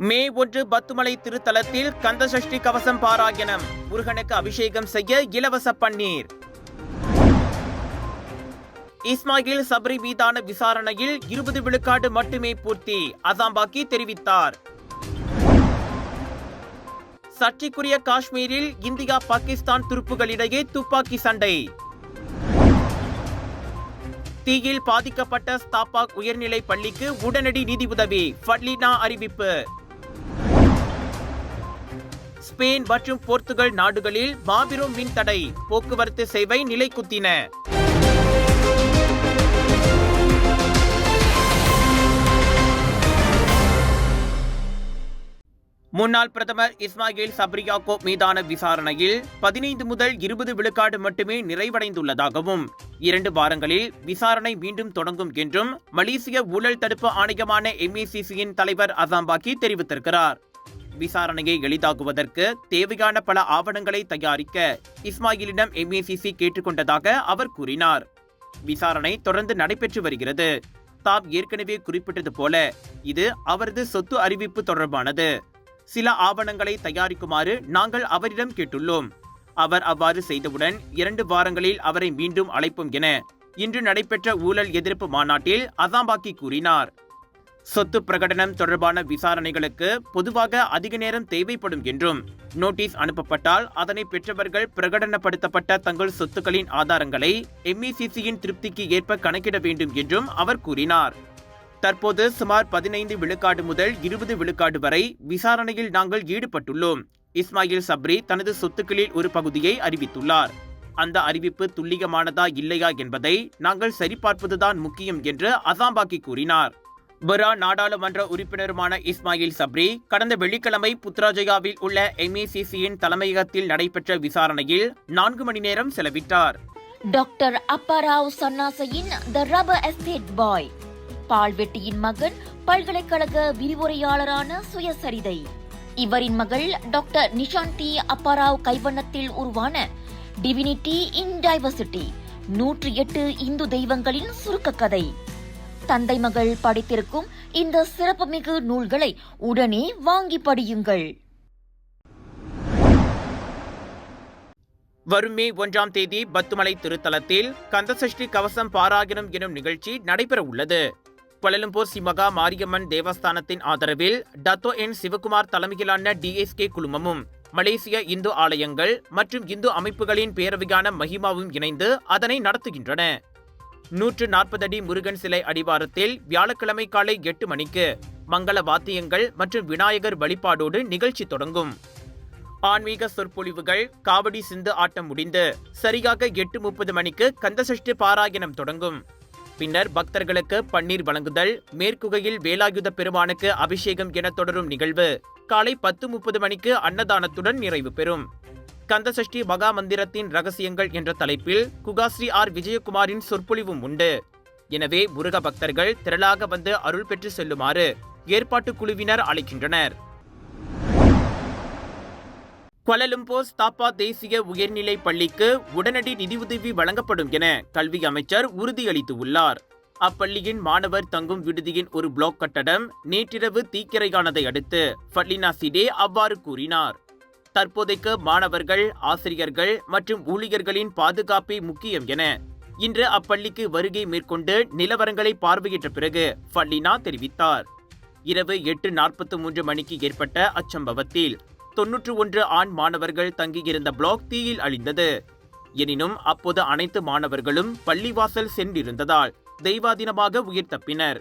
மே ஒன்று பத்துமலை திருத்தலத்தில் கந்தசஷ்டி கவசம் பாராயணம். முருகனுக்கு அபிஷேகம் செய்ய இலவச பன்னீர். இஸ்மாயில் சபரி மீதான விசாரணையில் இருபது விழுக்காடு மட்டுமே பூர்த்தி அசாம்பாக்கி தெரிவித்தார். சர்ச்சைக்குரிய காஷ்மீரில் இந்தியா பாகிஸ்தான் துருப்புகளிடையே துப்பாக்கி சண்டை. தீயில் பாதிக்கப்பட்ட ஸ்தாபாக் உயர்நிலை பள்ளிக்கு உடனடி நிதி உதவி ஃபட்லினா அறிவிப்பு. ஸ்பெயின் மற்றும் போர்த்துகல் நாடுகளில் மாபெரும் மின் தடை போக்குவரத்து சேவை நிலைக்குத்தின. முன்னாள் பிரதமர் இஸ்மாயில் சப்ரியாக்கோ மீதான விசாரணையில் பதினைந்து முதல் இருபது விழுக்காடு மட்டுமே நிறைவடைந்துள்ளதாகவும் இரண்டு வாரங்களில் விசாரணை மீண்டும் தொடங்கும் என்றும் மலேசிய ஊழல் தடுப்பு ஆணையமான எம்ஏசிசியின் தலைவர் அசாம்பாக்கி தெரிவித்திருக்கிறார். விசாரணையை எளிதாக்குவதற்கு தேவையான பல ஆவணங்களை தயாரிக்க இஸ்மாயிலிடம் எம்ஏசிசி கேட்டுக்கொண்டதாக அவர் கூறினார். விசாரணை தொடர்ந்து நடைபெற்று வருகிறது. தாம் ஏற்கனவே குறிப்பிட்டது போல இது அவரது சொத்து அறிவிப்பு தொடர்பானது. சில ஆவணங்களை தயாரிக்குமாறு நாங்கள் அவரிடம் கேட்டுள்ளோம். அவர் அவ்வாறு செய்தவுடன் இரண்டு வாரங்களில் அவரை மீண்டும் அழைப்போம் என இன்று நடைபெற்ற ஊழல் எதிர்ப்பு மாநாட்டில் அசாம்பாக்கி கூறினார். சொத்து பிரகடனம் தொடர்பான விசாரணைகளுக்கு பொதுவாக அதிக நேரம் தேவைப்படும் என்றும் நோட்டீஸ் அனுப்பப்பட்டால் அதனை பெற்றவர்கள் பிரகடனப்படுத்தப்பட்ட தங்கள் சொத்துக்களின் ஆதாரங்களை எம்இசிசியின் திருப்திக்கு ஏற்ப கணக்கிட வேண்டும் என்றும் அவர் கூறினார். தற்போது சுமார் பதினைந்து விழுக்காடு முதல் இருபது விழுக்காடு வரை விசாரணையில் நாங்கள் ஈடுபட்டுள்ளோம். இஸ்மாயில் சப்ரி தனது சொத்துக்களில் ஒரு பகுதியை அறிவித்துள்ளார். அந்த அறிவிப்பு துல்லியமானதா இல்லையா என்பதை நாங்கள் சரிபார்ப்பதுதான் முக்கியம் என்று அசாம்பாக்கி கூறினார். பரா நாடாளுமன்ற உறுப்பினருமான இஸ்மாயில் சப்ரி கடந்த வெள்ளிக்கிழமை புத்ராஜயாவில் உள்ள எம்ஏசிசியின் தலைமையகத்தில் நடைபெற்ற விசாரணையில் நான்கு மணி நேரம் செலவிட்டார். டாக்டர் அப்பாராவ் சன்னாசையின் த ரப்பர் எஸ்டேட் பாய் பால்வெட்டியின் மகன் பல்கலைக்கழக விரிவுரையாளரான சுயசரிதை. இவரின் மகள் டாக்டர் நிஷாந்தி அப்பாராவ் கைவண்ணத்தில் உருவான டிவினிட்டி இன் டைவர்சிட்டி நூற்றி எட்டு இந்து தெய்வங்களின் சுருக்க கதை தந்தை மகள் படித்திருக்கும் இந்த சிறப்புமிகு நூல்களை உடனே வாங்கி படியுங்கள். வரும் மே ஒன்றாம் தேதி பத்துமலை திருத்தலத்தில் கந்தசஷ்டி கவசம் பாராயணம் எனும் நிகழ்ச்சி நடைபெற உள்ளது. கொலலம்பூர் சிமகா மாரியம்மன் தேவஸ்தானத்தின் ஆதரவில் டத்தோ என் சிவகுமார் தலைமையிலான டிஎஸ்கே குழுமமும் மலேசிய இந்து ஆலயங்கள் மற்றும் இந்து அமைப்புகளின் பேரவையான மஹிமாவும் இணைந்து அதனை நடத்துகின்றன. நூற்று நாற்பது அடி முருகன் சிலை அடிவாரத்தில் வியாழக்கிழமை காலை எட்டு மணிக்கு மங்கள வாத்தியங்கள் மற்றும் விநாயகர் வழிபாடோடு நிகழ்ச்சி தொடங்கும். ஆன்மீக சொற்பொழிவுகள் காவடி சிந்து ஆட்டம் முடிந்து சரியாக எட்டு முப்பது மணிக்கு கந்தசஷ்டி பாராயணம் தொடங்கும். பின்னர் பக்தர்களுக்கு பன்னீர் வழங்குதல் மேற்குகையில் வேலாயுத பெருமானுக்கு அபிஷேகம் என தொடரும் நிகழ்வு காலை பத்து முப்பது மணிக்கு அன்னதானத்துடன் நிறைவு பெறும். கந்தசஷ்டி மகா மந்திரத்தின் ரகசியங்கள் என்ற தலைப்பில் குகாஸ்ரீ ஆர் விஜயகுமாரின் சொற்பொழிவும் உண்டு. எனவே முருக பக்தர்கள் திரளாக வந்து அருள் பெற்று செல்லுமாறு ஏற்பாட்டு குழுவினர் அழைக்கின்றனர். கொலலும்போர் ஸ்தாப்பா தேசிய உயர்நிலை பள்ளிக்கு உடனடி நிதியுதவி வழங்கப்படும் என கல்வி அமைச்சர் உறுதியளித்துள்ளார். அப்பள்ளியின் மாணவர் தங்கும் விடுதியின் ஒரு பிளாக் கட்டடம் நேற்றிரவு தீக்கிரையானதை அடுத்து ஃபட்லினா சிடே அவ்வாறு கூறினார். தற்போதைக்கு மாணவர்கள் ஆசிரியர்கள் மற்றும் ஊழியர்களின் பாதுகாப்பே முக்கியம் என இன்று அப்பள்ளிக்கு வருகை மேற்கொண்டு நிலவரங்களை பார்வையிட்ட பிறகு ஃபல்லினா தெரிவித்தார். இரவு எட்டு நாற்பத்தி மூன்று மணிக்கு ஏற்பட்ட அச்சம்பவத்தில் தொன்னூற்று ஒன்று ஆண் மாணவர்கள் தங்கியிருந்த பிளாக் தீயில் அழிந்தது. எனினும் அப்போது அனைத்து மாணவர்களும் பள்ளிவாசல் சென்றிருந்ததால் தெய்வாதீனமாக உயிர் தப்பினர்.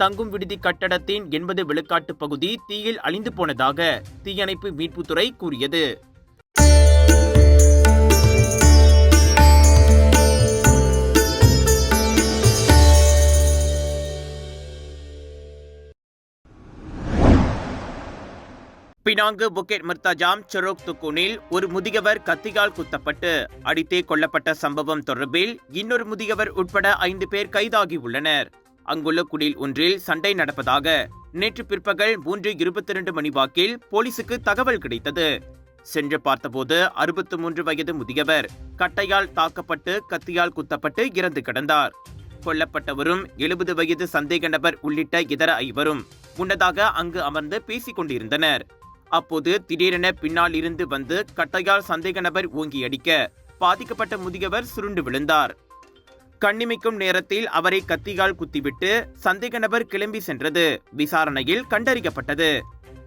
தங்கும் விடுதி கட்டடத்தின் எண்பது விழுக்காட்டு பகுதி தீயில் அழிந்து போனதாக தீயணைப்பு மீட்புத்துறை கூறியது. பினாங்கு புக்கெட் மிர்தாஜாம் செரோக் துக்குனில் ஒரு முதியவர் கத்தியால் குத்தப்பட்டு அடித்தே கொல்லப்பட்ட சம்பவம் தொடர்பில் இன்னொரு முதியவர் உட்பட ஐந்து பேர் கைதாகி உள்ளனர். அங்குள்ள குடில் ஒன்றில் சண்டை நடப்பதாக நேற்று பிற்பகல் மூன்று இருபத்தி இரண்டு மணி வாக்கில் போலீசுக்கு தகவல் கிடைத்தது. சென்று பார்த்தபோது அறுபத்து மூன்று வயது முதியவர் கட்டையால் தாக்கப்பட்டு கத்தியால் குத்தப்பட்டு இறந்து கிடந்தார். கொல்லப்பட்டவரும் எழுபது வயது சந்தேக நபர் உள்ளிட்ட இதர ஐவரும் முன்னதாக அங்கு அமர்ந்து பேசிக் கொண்டிருந்தனர். அப்போது திடீரென பின்னால் இருந்து வந்து கட்டையால் சந்தேக நபர் ஓங்கி அடிக்க பாதிக்கப்பட்ட முதியவர் சுருண்டு விழுந்தார். கண்ணிமைக்கும் நேரத்தில் அவரை கத்தியால் குத்திவிட்டு சந்தேக நபர் கிளம்பி சென்றது. விசாரணையில் கண்டறியப்பட்டது.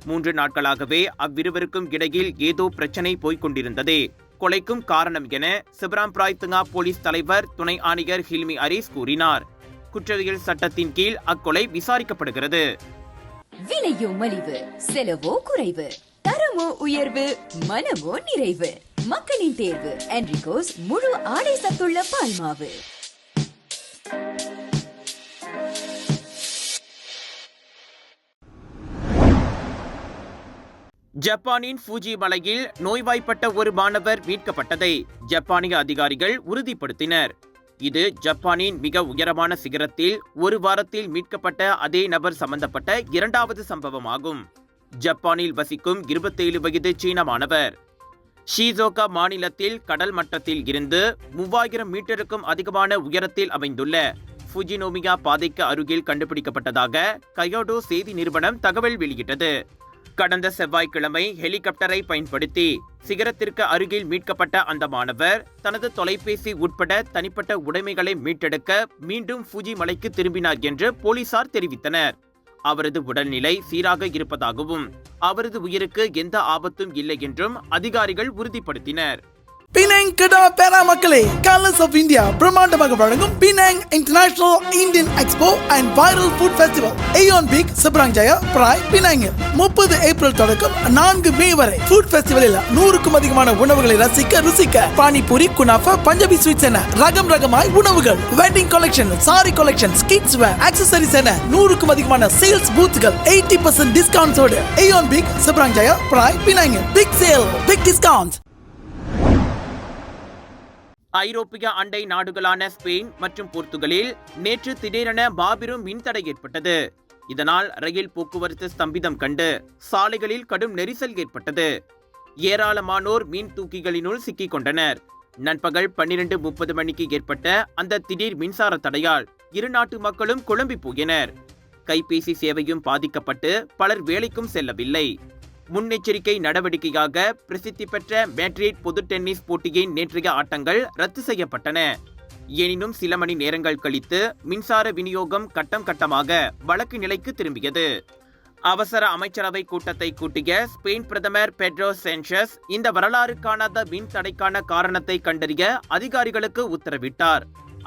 மூன்று நாட்களாகவே அவ்விருவருக்கும் இடையில் ஏதோ பிரச்சனை போய்கொண்டிருந்தது கொலைக்கும் காரணம் என சிவராம்பிராய் துங்கா போலீஸ் தலைவர் துணை ஆணையர் ஹில்மி அரீஸ் கூறினார். குற்றவியல் சட்டத்தின் கீழ் அக்கொலை விசாரிக்கப்படுகிறது. விலையோ மலிவு செலவோ குறைவு தரமோ உயர்வு மனமோ நிறைவு. மக்களின் தேர்வு என்ரிகோஸ் முழு ஆடை சத்துள்ள பால்மாவு. ஜப்பானின் ஃபூஜி மலையில் நோய்வாய்ப்பட்ட ஒரு மாணவர் மீட்கப்பட்டதை ஜப்பானிய அதிகாரிகள் உறுதிப்படுத்தினர். இது ஜப்பானின் மிக உயரமான சிகரத்தில் ஒரு வாரத்தில் மீட்கப்பட்ட அதே நபர் சம்பந்தப்பட்ட இரண்டாவது சம்பவமாகும். ஜப்பானில் வசிக்கும் இருபத்தேழு வயது சீன மாணவர். ஷீசோகா மாநிலத்தில் கடல் மட்டத்தில் இருந்து மூவாயிரம் மீட்டருக்கும் அதிகமான உயரத்தில் அமைந்துள்ள ஃபுஜினோமியா பாதைக்கு அருகில் கண்டுபிடிக்கப்பட்டதாக கயோடோ செய்தி நிறுவனம் தகவல் வெளியிட்டது. கடந்த செவ்வாய்க்கிழமை ஹெலிகாப்டரை பயன்படுத்தி சிகரத்திற்கு அருகில் மீட்கப்பட்ட அந்த மாணவர் தனது தொலைபேசி உட்பட தனிப்பட்ட உடைமைகளை மீட்டெடுக்க மீண்டும் ஃபூஜி மலைக்கு திரும்பினார் என்று போலீசார் தெரிவித்தனர். அவரது உடல்நிலை சீராக இருப்பதாகவும் அவரது உயிருக்கு எந்த ஆபத்தும் இல்லை என்றும் அதிகாரிகள் உறுதிப்படுத்தினர். பினாங் கடா பேரா மக்களே கலர்ஸ் ஆஃப் இந்தியா பிரம்மாண்டமாக வழங்கும் Penang international Indian expo and viral food festival Aeon Big Seberang Jaya Perai பினாங்கில் முப்பது ஏப்ரல் தொடக்கம் நான்கு மே வரை. ஃபுட் ஃபெஸ்டிவலில் நூறுக்கும் அதிகமான உணவுகளை ரசிக்க ருசிக்க. பானிபூரி குனாஃபா பஞ்சாபி ஸ்வீட்ஸ் என ரகம் ரகமாய் உணவுகள். Wedding collection sari collection kids wear accessories என நூறுக்கும் அதிகமான சேல்ஸ் பூத்துகள் eighty percent டிஸ்கவுண்ட்ஸோடு Aeon Big Seberang Jaya Prai பினாங்கில் big sale big discount ஐரோப்பிய அண்டை நாடுகளான ஸ்பெயின் மற்றும் போர்த்துகலில் நேற்று திடீரென மாபெரும் மின்தடை ஏற்பட்டது. இதனால் ரயில் போக்குவரத்து ஸ்தம்பிதம் கண்டு சாலைகளில் கடும் நெரிசல் ஏற்பட்டது. ஏராளமானோர் மீன் தூக்கிகளினுள் சிக்கிக் கொண்டனர். நண்பகல் பன்னிரண்டு முப்பது மணிக்கு ஏற்பட்ட அந்த திடீர் மின்சார தடையால் இரு நாட்டு மக்களும் குழம்பி போயினர். கைபேசி சேவையும் பாதிக்கப்பட்டு பலர் வேலைக்கும் செல்லவில்லை. முன்னெச்சரிக்கை நடவடிக்கையாக பிரசித்தி பெற்ற மேட்ரிட் பொது டென்னிஸ் போட்டியின் நேற்றைய ஆட்டங்கள் ரத்து செய்யப்பட்டன. எனினும் சில மணி நேரங்கள் கழித்து மின்சார விநியோகம் கட்டம் கட்டமாக வழக்கு நிலைக்கு திரும்பியது. அவசர அமைச்சரவை கூட்டத்தை கூட்டிய ஸ்பெயின் பிரதமர் பெட்ரோ சென்சஸ் இந்த வரலாறு காணாத மின் தடைக்கான காரணத்தை கண்டறிய அதிகாரிகளுக்கு உத்தரவிட்டார்.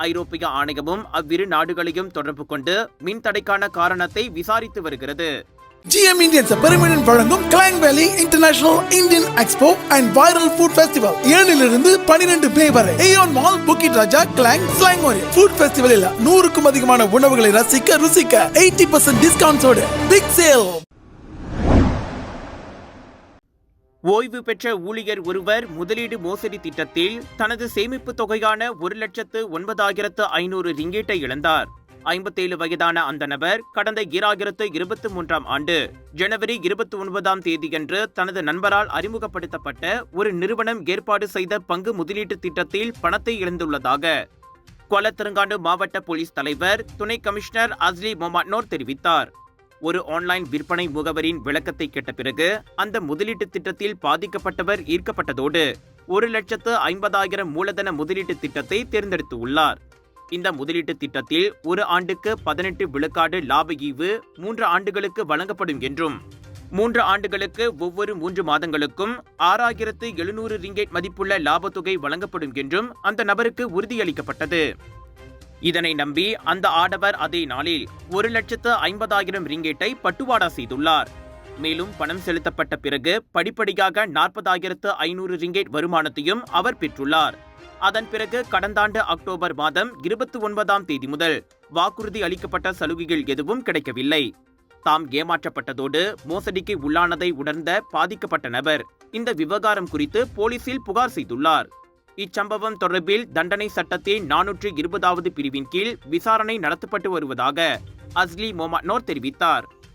ஐரோப்பிய ஆணையமும் அவ்விரு நாடுகளையும் தொடர்பு கொண்டு மின் தடைக்கான காரணத்தை விசாரித்து வருகிறது. ஜிஎம் இந்தியன்ஸ் பெருமிடன் வழங்கும் Klang Valley international Indian expo and viral food festival ஏழிலிருந்து பனிரெண்டு மே வரை Aeon mall Bukit Raja Klang slang ஒரு ஃபுட் ஃபெஸ்டிவலில் நூறுக்கும் அதிகமான உணவுகளை ரசிக்க ருசிக்க எயிட்டி பர்சன்ட் டிஸ்கவுண்ட்ஸோடு பிக் சேல் ஓய்வு பெற்ற ஊழியர் ஒருவர் முதலீடு மோசடி திட்டத்தில் தனது சேமிப்பு தொகையான ஒரு லட்சத்து ஒன்பதாயிரத்து ஐநூறு ரிங்கேட்டை இழந்தார். ஐம்பத்தேழு வயதான அந்த நபர் கடந்த ஈராயிரத்து இருபத்தி மூன்றாம் ஆண்டு ஜனவரி இருபத்தி ஒன்பதாம் தேதியன்று தனது நண்பரால் அறிமுகப்படுத்தப்பட்ட ஒரு நிறுவனம் ஏற்பாடு செய்த பங்கு முதலீட்டு திட்டத்தில் பணத்தை இழந்துள்ளதாக கொலத்திருங்காண்டு மாவட்ட போலீஸ் தலைவர் துணை கமிஷனர் அஸ்லி மொமாட்னோர் தெரிவித்தார். ஒரு ஆன்லைன் விற்பனை முகவரின் விளக்கத்தை கேட்ட பிறகு அந்த முதலீட்டு திட்டத்தில் பாதிக்கப்பட்டவர் ஈர்க்கப்பட்டதோடு ஒரு லட்சத்து ஐம்பதாயிரம் மூலதன முதலீட்டு திட்டத்தை தேர்ந்தெடுத்து உள்ளார். இந்த முதலீட்டு திட்டத்தில் ஒரு ஆண்டுக்கு பதினெட்டு விழுக்காடு லாப ஈவு மூன்று ஆண்டுகளுக்கு வழங்கப்படும் என்றும் மூன்று ஆண்டுகளுக்கு ஒவ்வொரு மூன்று மாதங்களுக்கும் ஆறாயிரத்து எழுநூறு ரிங்கெட் மதிப்புள்ள லாபத்தொகை வழங்கப்படும் என்றும் அந்த நபருக்கு உறுதியளிக்கப்பட்டது. இதனை நம்பி அந்த ஆடவர் அதே நாளில் ஒரு லட்சத்து ஐம்பதாயிரம் ரிங்கேட்டை பட்டுவாடா செய்துள்ளார். மேலும் பணம் செலுத்தப்பட்ட பிறகு படிப்படியாக நாற்பதாயிரத்து ஐநூறு ரிங்கேட் வருமானத்தையும் அவர் பெற்றுள்ளார். அதன் பிறகு கடந்த ஆண்டு அக்டோபர் மாதம் இருபத்தி ஒன்பதாம் தேதி முதல் வாக்குறுதி அளிக்கப்பட்ட சலுகைகள் எதுவும் கிடைக்கவில்லை. தாம் ஏமாற்றப்பட்டதோடு மோசடிக்கு உள்ளானதை உணர்ந்த பாதிக்கப்பட்ட நபர் இந்த விவகாரம் குறித்து போலீசில் புகார் செய்துள்ளார். இச்சம்பவம் தொடர்பில் தண்டனை சட்டத்தின் நானூற்று இருபதாவது பிரிவின் கீழ் விசாரணை நடத்தப்பட்டு வருவதாக அஸ்லி மொமானோர் தெரிவித்தார்.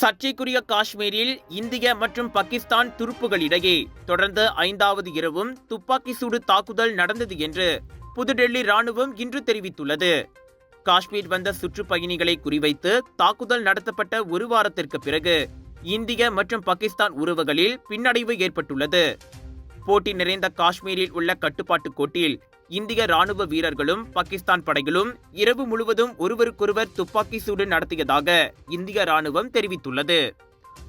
சர்ச்சைக்குரிய காஷ்மீரில் இந்திய மற்றும் பாகிஸ்தான் துருப்புகளிடையே தொடர்ந்து ஐந்தாவது இரவும் துப்பாக்கி சூடு தாக்குதல் நடந்தது என்று புதுடெல்லி ராணுவம் இன்று தெரிவித்துள்ளது. காஷ்மீர் வந்த சுற்றுப்பயணிகளை குறிவைத்து தாக்குதல் நடத்தப்பட்ட ஒரு வாரத்திற்கு பிறகு இந்திய மற்றும் பாகிஸ்தான் உறவுகளில் பின்னடைவு ஏற்பட்டுள்ளது. போட்டி நிறைந்த காஷ்மீரில் உள்ள கட்டுப்பாட்டு கோட்டில் இந்திய ராணுவ வீரர்களும் பாகிஸ்தான் படைகளும் இரவு முழுவதும் ஒருவருக்கொருவர் துப்பாக்கி சூடு நடத்தியதாக இந்திய ராணுவம் தெரிவித்துள்ளது.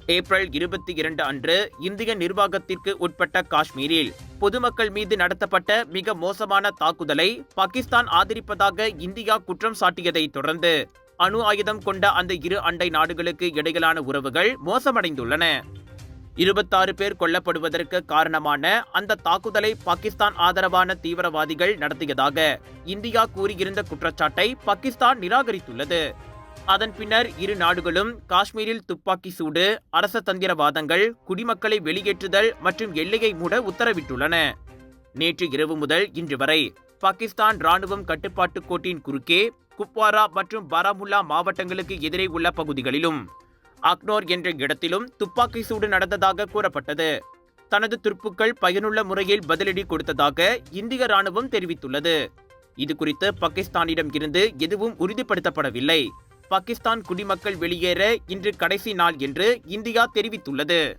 ஏப்ரல் இருபத்தி இரண்டு அன்று இந்திய நிர்வாகத்திற்கு உட்பட்ட காஷ்மீரில் பொதுமக்கள் மீது நடத்தப்பட்ட மிக மோசமான தாக்குதலை பாகிஸ்தான் ஆதரிப்பதாக இந்தியா குற்றம் சாட்டியதை தொடர்ந்து அணு ஆயுதம் கொண்ட அந்த இரு அண்டை நாடுகளுக்கு இடையிலான உறவுகள் மோசமடைந்துள்ளன. இருபத்தாறு பேர் கொல்லப்படுவதற்கு காரணமான அந்த தாக்குதலை பாகிஸ்தான் ஆதரவான தீவிரவாதிகள் நடத்தியதாக இந்தியா கூறியிருந்த குற்றச்சாட்டை பாகிஸ்தான் நிராகரித்துள்ளது. அதன் பின்னர் இரு நாடுகளும் காஷ்மீரில் துப்பாக்கி சூடு அரச தந்திரவாதங்கள் குடிமக்களை வெளியேற்றுதல் மற்றும் எல்லையை மூட உத்தரவிட்டுள்ளன. நேற்று இரவு முதல் இன்று வரை பாகிஸ்தான் ராணுவம் கட்டுப்பாட்டு கோட்டின் குறுக்கே குப்வாரா மற்றும் பாராமுல்லா மாவட்டங்களுக்கு எதிரே உள்ள பகுதிகளிலும் அக்னோர் என்ற இடத்திலும் துப்பாக்கி சூடு நடந்ததாக கூறப்பட்டது. தனது துருப்புக்கள் பயனுள்ள முறையில் பதிலடி கொடுத்ததாக இந்திய ராணுவம் தெரிவித்துள்ளது. இது குறித்து பாகிஸ்தானிடம் இருந்து எதுவும் உறுதிப்படுத்தப்படவில்லை. பாகிஸ்தான் குடிமக்கள் வெளியேற இன்று கடைசி நாள் என்று இந்தியா தெரிவித்துள்ளது.